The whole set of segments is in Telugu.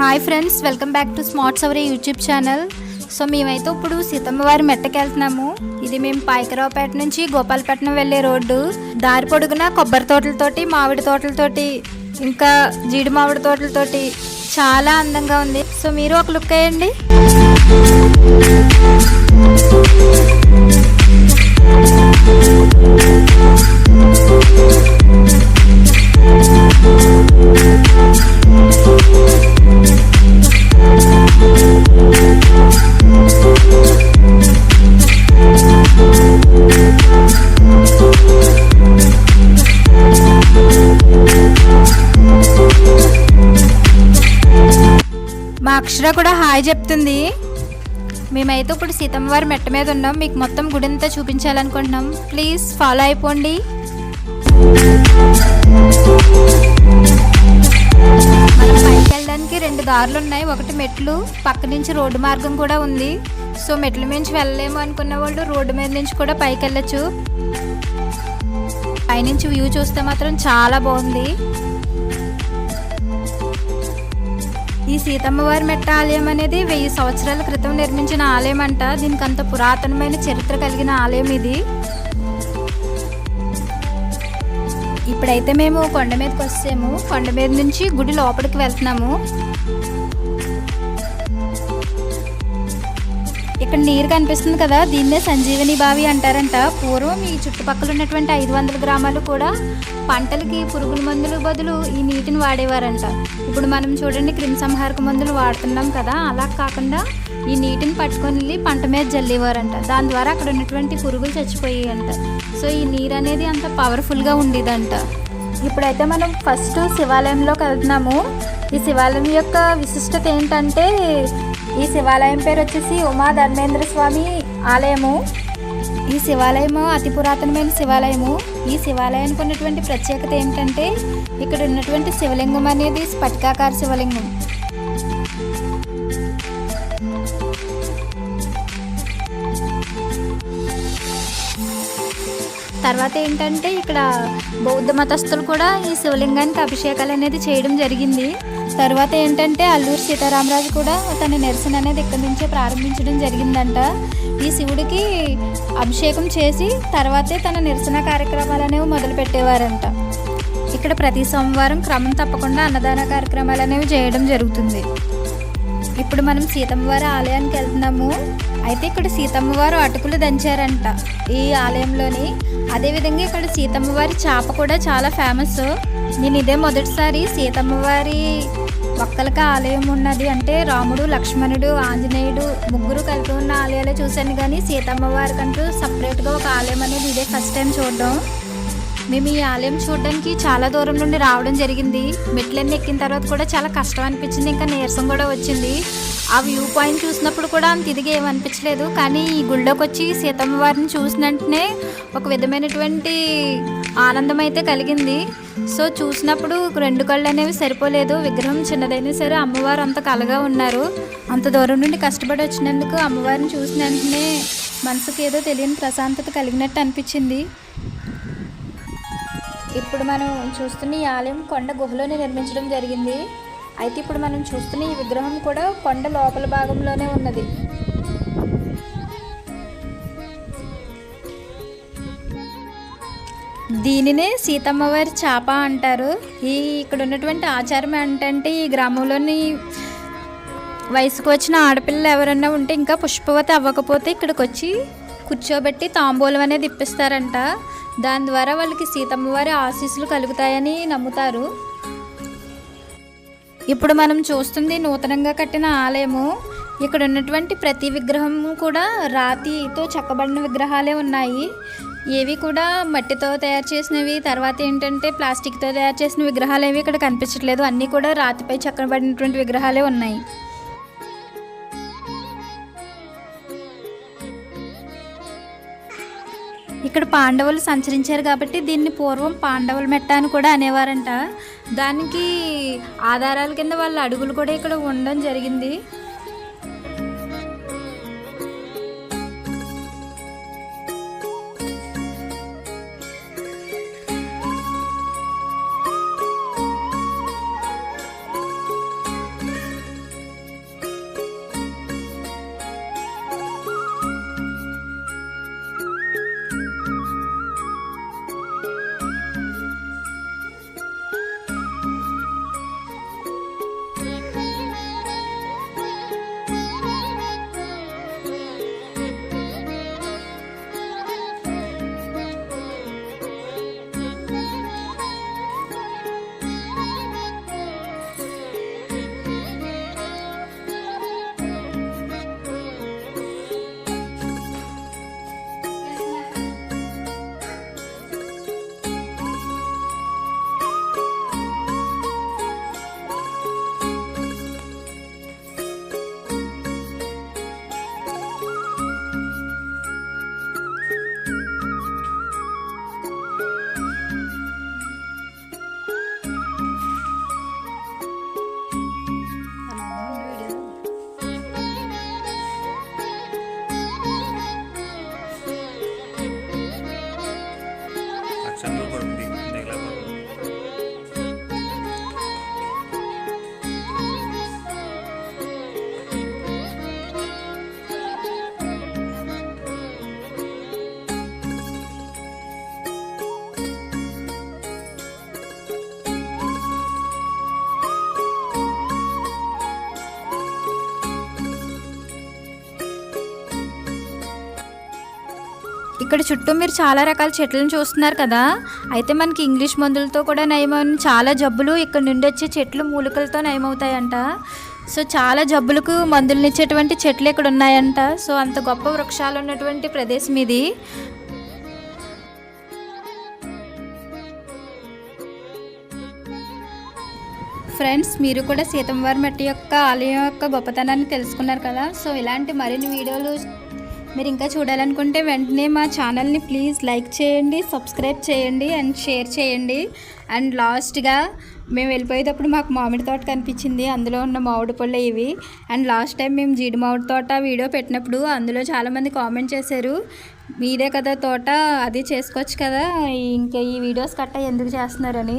Hi friends welcome back to smart savory YouTube channel so మేమైతే ఇప్పుడు సీతమ్మ వారి ఇది మేము పాయకరావుపేట నుంచి గోపాలపట్నం వెళ్ళే రోడ్డు. దారి పొడుగున కొబ్బరి తోటలతోటి మామిడి తోటలతోటి ఇంకా జీడి మామిడి తోటలతోటి చాలా అందంగా ఉంది. సో మీరు ఒక లుక్ వేయండి. మా అక్షర కూడా హాయ్ చెప్తుంది. మేమైతే ఇప్పుడు సీతమ్మ వారి మెట్ట మీద ఉన్నాం. మీకు మొత్తం గుడి అంతా చూపించాలనుకుంటున్నాం. ప్లీజ్ ఫాలో అయిపోండి. మనం పైకి వెళ్ళడానికి రెండు దారులు ఉన్నాయి. ఒకటి మెట్లు పక్క నుంచి రోడ్డు మార్గం కూడా ఉంది. సో మెట్ల నుంచి వెళ్ళలేము అనుకున్న వాళ్ళు రోడ్డు మీద నుంచి కూడా పైకి వెళ్ళచ్చు. పైనుంచి వ్యూ చూస్తే మాత్రం చాలా బాగుంది. ఈ సీతమ్మవారి మెట్ట ఆలయం అనేది వెయ్యి సంవత్సరాల క్రితం నిర్మించిన ఆలయం అంట దీనికి అంత పురాతనమైన చరిత్ర కలిగిన ఆలయం ఇది. ఇప్పుడైతే మేము కొండ మీదకి వస్తాము కొండ మీద నుంచి గుడి లోపలికి వెళ్తున్నాము. ఇక్కడ నీరు కనిపిస్తుంది కదా దీన్నే సంజీవని బావి అంటారంట. పూర్వం ఈ చుట్టుపక్కల ఉన్నటువంటి ఐదు వందల గ్రామాలు కూడా పంటలకి పురుగుల మందులు బదులు ఈ నీటిని వాడేవారంట. ఇప్పుడు మనం చూడండి క్రిమిసంహారక మందులు వాడుతున్నాం కదా అలా కాకుండా ఈ నీటిని పట్టుకొని వెళ్ళి పంట మీద జల్లేవారంట. దాని ద్వారా అక్కడ ఉన్నటువంటి పురుగులు చచ్చిపోయాయంట. సో ఈ నీరు అనేది అంత పవర్ఫుల్గా ఉండేదంట. ఇప్పుడైతే మనం ఫస్ట్ శివాలయంలోకి వెళ్తున్నాము. ఈ శివాలయం యొక్క విశిష్టత ఏంటంటే ఈ శివాలయం పేరు వచ్చేసి ఉమా ధర్మేంద్ర స్వామి ఆలయము. ఈ శివాలయము అతి పురాతనమైన శివాలయము. ఈ శివాలయానికి ఉన్నటువంటి ప్రత్యేకత ఏంటంటే ఇక్కడ ఉన్నటువంటి శివలింగం అనేది స్ఫటికాకార శివలింగం. తర్వాత ఏంటంటే ఇక్కడ బౌద్ధ మతస్థులు కూడా ఈ శివలింగానికి అభిషేకాలు అనేది చేయడం జరిగింది. తర్వాత ఏంటంటే అల్లూరు సీతారామరాజు కూడా తన నిరసన అనేది ఇక్కడి నుంచే ప్రారంభించడం జరిగిందంట. ఈ శివుడికి అభిషేకం చేసి తర్వాతే తన నిరసన కార్యక్రమాలు అనేవి మొదలుపెట్టేవారంట. ఇక్కడ ప్రతి సోమవారం క్రమం తప్పకుండా అన్నదాన కార్యక్రమాలు అనేవి చేయడం జరుగుతుంది. ఇప్పుడు మనం సీతమ్మవారి ఆలయానికి వెళ్తున్నాము. అయితే ఇక్కడ సీతమ్మవారు అటుకులు దంచారంట. ఈ ఆలయంలోని అదేవిధంగా ఇక్కడ సీతమ్మవారి చేప కూడా చాలా ఫేమస్. నేను ఇదే మొదటిసారి సీతమ్మవారి ఒక్కలకి ఆలయం ఉన్నది అంటే రాముడు లక్ష్మణుడు ఆంజనేయుడు ముగ్గురు కలిపి ఉన్న ఆలయాలే చూశాను కానీ సీతమ్మవారికంటూ సపరేట్గా ఒక ఆలయం అనేది ఇదే ఫస్ట్ టైం చూడడం. మేము ఈ ఆలయం చూడడానికి చాలా దూరం నుండి రావడం జరిగింది. మెట్లన్నీ ఎక్కిన తర్వాత కూడా చాలా కష్టం అనిపించింది. ఇంకా నీరసం కూడా వచ్చింది. ఆ వ్యూ పాయింట్ చూసినప్పుడు కూడా అంత ఇదిగా ఏమనిపించలేదు కానీ ఈ గుళ్ళోకి వచ్చి సీతమ్మ వారిని చూసిన వెంటనే ఒక విధమైనటువంటి ఆనందం అయితే కలిగింది. సో చూసినప్పుడు రెండు కళ్ళు అనేవి సరిపోలేదు. విగ్రహం చిన్నదైనా సరే అమ్మవారు అంత కలగా ఉన్నారు. అంత దూరం నుండి కష్టపడి వచ్చినందుకు అమ్మవారిని చూసిన వెంటనే మనసుకు ఏదో తెలియని ప్రశాంతత కలిగినట్టు అనిపించింది. ఇప్పుడు మనం చూస్తున్న ఈ ఆలయం కొండ గుహలోనే నిర్మించడం జరిగింది. అయితే ఇప్పుడు మనం చూస్తున్న ఈ విగ్రహం కూడా కొండ లోపల భాగంలోనే ఉన్నది. దీనినే సీతమ్మవారి చేప అంటారు. ఈ ఇక్కడ ఉన్నటువంటి ఆచారం ఏంటంటే ఈ గ్రామంలోని వయసుకు వచ్చిన ఆడపిల్లలు ఎవరన్నా ఉంటే ఇంకా పుష్పవతి అవ్వకపోతే ఇక్కడికి వచ్చి కూర్చోబెట్టి తాంబూలం అనేది ఇప్పిస్తారంట. దాని ద్వారా వాళ్ళకి సీతమ్మవారి ఆశీస్సులు కలుగుతాయని నమ్ముతారు. ఇప్పుడు మనం చూస్తుంది నూతనంగా కట్టిన ఆలయము. ఇక్కడ ఉన్నటువంటి ప్రతి విగ్రహము కూడా రాతితో చెక్కబడిన విగ్రహాలే ఉన్నాయి. ఏవి కూడా మట్టితో తయారు చేసినవి తర్వాత ఏంటంటే ప్లాస్టిక్తో తయారు చేసిన విగ్రహాలు ఏవి ఇక్కడ కనిపించట్లేదు. అన్నీ కూడా రాతిపై చెక్కబడినటువంటి విగ్రహాలే ఉన్నాయి. ఇక్కడ పాండవులు సంచరించారు కాబట్టి దీన్ని పూర్వం పాండవుల మెట్ట అని కూడా అనేవారంట. దానికి ఆధారాల కింద వాళ్ళ అడుగులు కూడా ఇక్కడ ఉండడం జరిగింది. ఇక్కడ చుట్టూ మీరు చాలా రకాల చెట్లను చూస్తున్నారు కదా. అయితే మనకి ఇంగ్లీష్ మందులతో కూడా నయమైన చాలా జబ్బులు ఇక్కడ నుండి వచ్చే చెట్లు మూలికలతో నయమవుతాయంట. సో చాలా జబ్బులకు మందులను ఇచ్చేటువంటి చెట్లు ఇక్కడ ఉన్నాయంట. సో అంత గొప్ప వృక్షాలు ఉన్నటువంటి ప్రదేశం ఇది. ఫ్రెండ్స్ మీరు కూడా సీతంవారి మట్టి యొక్క ఆలయం యొక్క గొప్పతనాన్ని తెలుసుకున్నారు కదా. సో ఇలాంటి మరిన్ని వీడియోలు మీరు ఇంకా చూడాలనుకుంటే వెంటనే మా ఛానల్ని ప్లీజ్ లైక్ చేయండి సబ్స్క్రైబ్ చేయండి అండ్ షేర్ చేయండి. అండ్ లాస్ట్గా మేము వెళ్ళిపోయేటప్పుడు మాకు మామిడి తోట కనిపించింది అందులో ఉన్న మామిడి పళ్ళు ఇవి. అండ్ లాస్ట్ టైం మేము జీడి మామిడి తోట వీడియో పెట్టినప్పుడు అందులో చాలామంది కామెంట్ చేశారు మీదే కదా తోట అది చేసుకోవచ్చు కదా ఇంకా ఈ వీడియోస్ కట్ట ఎందుకు చేస్తున్నారని.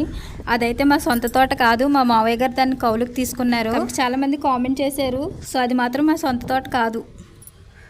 అదైతే మా సొంత తోట కాదు మా మావయ్య గారు దాన్ని కౌలుకి తీసుకున్నారు. చాలామంది కామెంట్ చేశారు సో అది మాత్రం మా సొంత తోట కాదు.